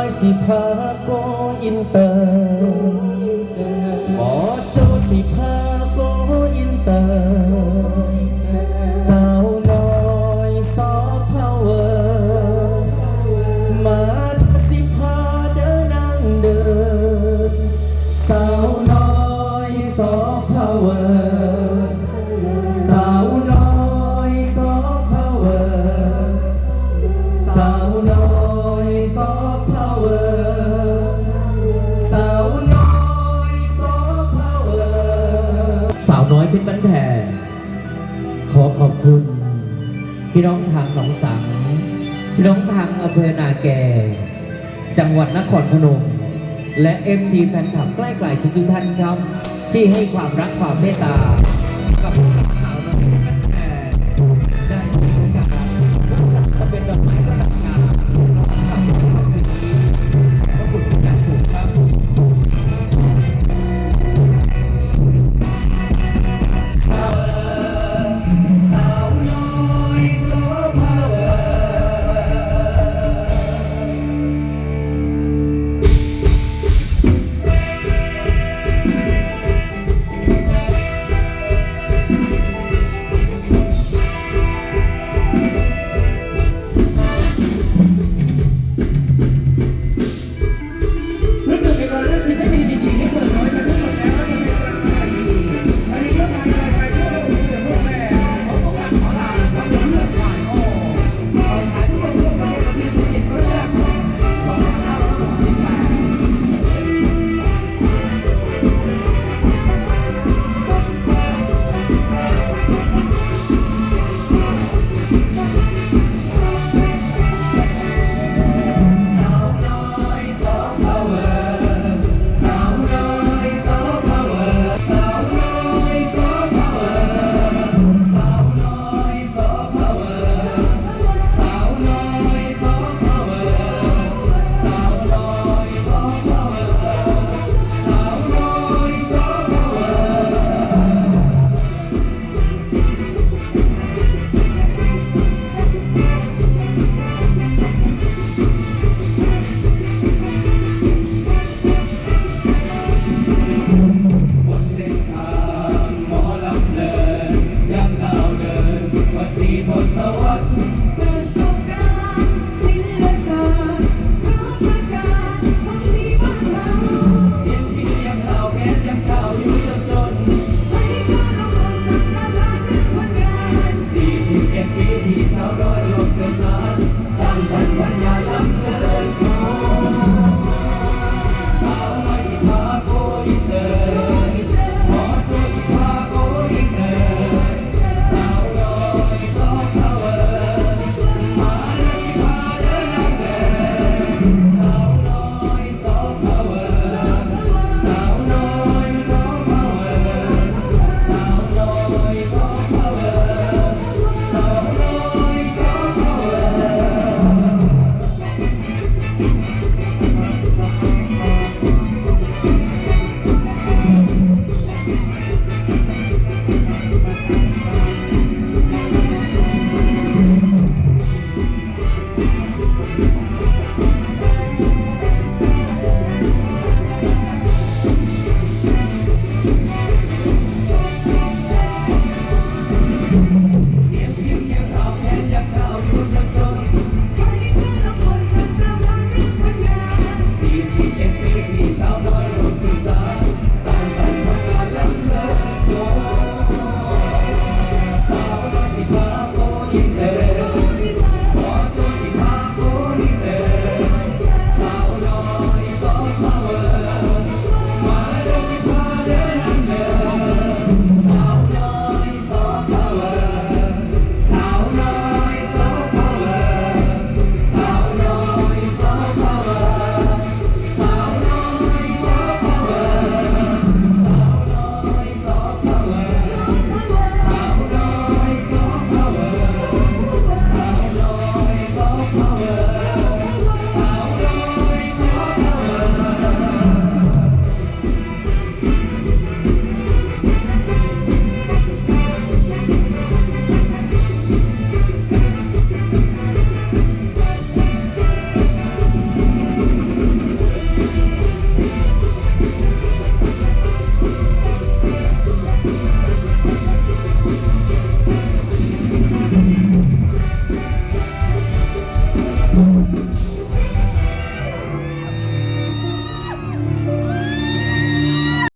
อยสิพาโกอินเตอร์ สาวน้อยเป็นบันแผ่ขอขอบคุณ พี่น้องทางหนองสัง พี่น้องทางอำเภอนาแก่ จังหวัดนครพนม และเอฟซีแฟนคลับใกล้ไกลทุกท่านครับ ที่ให้ความรักความเมตตากับ Спасибо, слова.